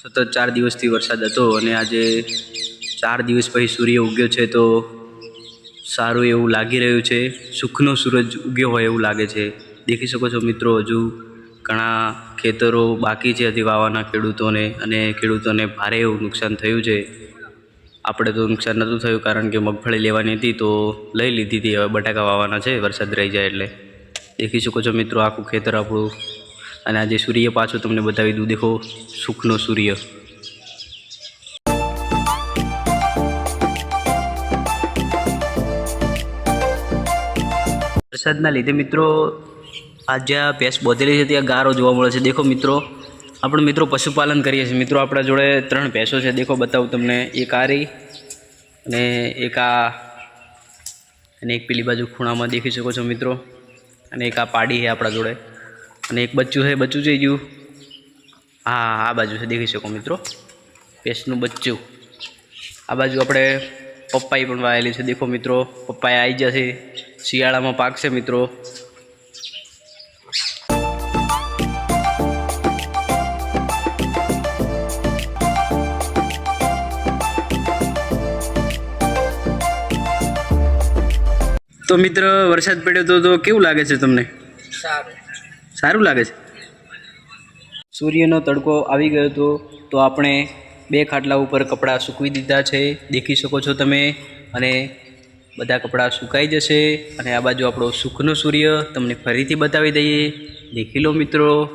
સતત ચાર દિવસથી વરસાદ હતો અને આજે ચાર દિવસ પછી સૂર્ય ઉગ્યો છે તો સારું એવું લાગી રહ્યું છે. સુખનો સૂરજ ઉગ્યો હોય એવું લાગે છે. દેખી શકો છો મિત્રો, હજુ ઘણા ખેતરો બાકી છે હજી વાવાના ખેડૂતોને અને ખેડૂતોને ભારે એવું નુકસાન થયું છે. આપણે તો નુકસાન નહોતું થયું કારણ કે મગફળી લેવાની હતી તો લઈ લીધી હતી. હવે બટાકા વાવાના છે, વરસાદ રહી જાય એટલે. દેખી શકો છો મિત્રો, આખું ખેતર આપણું અને આજે સૂર્ય પાછું તમને બતાવી દઉં. દેખો, સુખનો સૂર્ય. વરસાદના લીધે મિત્રો આ જ્યાં ભેંસ બોધેલી છે, ત્યાં ગારો જોવા મળે છે. દેખો મિત્રો, આપણે મિત્રો પશુપાલન કરીએ છીએ. મિત્રો, આપણા જોડે ત્રણ ભેંસો છે. દેખો, બતાવું તમને. એક આ રહી અને એક આ અને એક પેલી બાજુ ખૂણામાં દેખી શકો છો મિત્રો. અને એક આ પાડી છે આપણા જોડે. અને એક બચ્ચું છે બચ્ચું જઈ ગયું. હા, આ બાજુ છે, દેખી શકો મિત્રો. પેસ્ટનું બચ્ચું. આ બાજુ આપણે પપ્પાઈ પણ વાયેલી છે, દેખો મિત્રો. પપ્પાઈ આવી જશે. શિયાળામાં પાકશે મિત્રો. તો મિત્ર, વરસાદ પડ્યો તો તો કેવું લાગે છે તમને? સારું. સારું લાગે છે. સૂર્યનો તડકો આવી ગયો હતો, તો આપણે બે ખાટલા ઉપર કપડાં સૂકવી દીધા છે. દેખી શકો છો તમે. અને બધા કપડાં સુકાઈ જશે. અને આ બાજુ આપણો સુખનો સૂર્ય તમને ફરીથી બતાવી દઈએ. દેખી લો મિત્રો.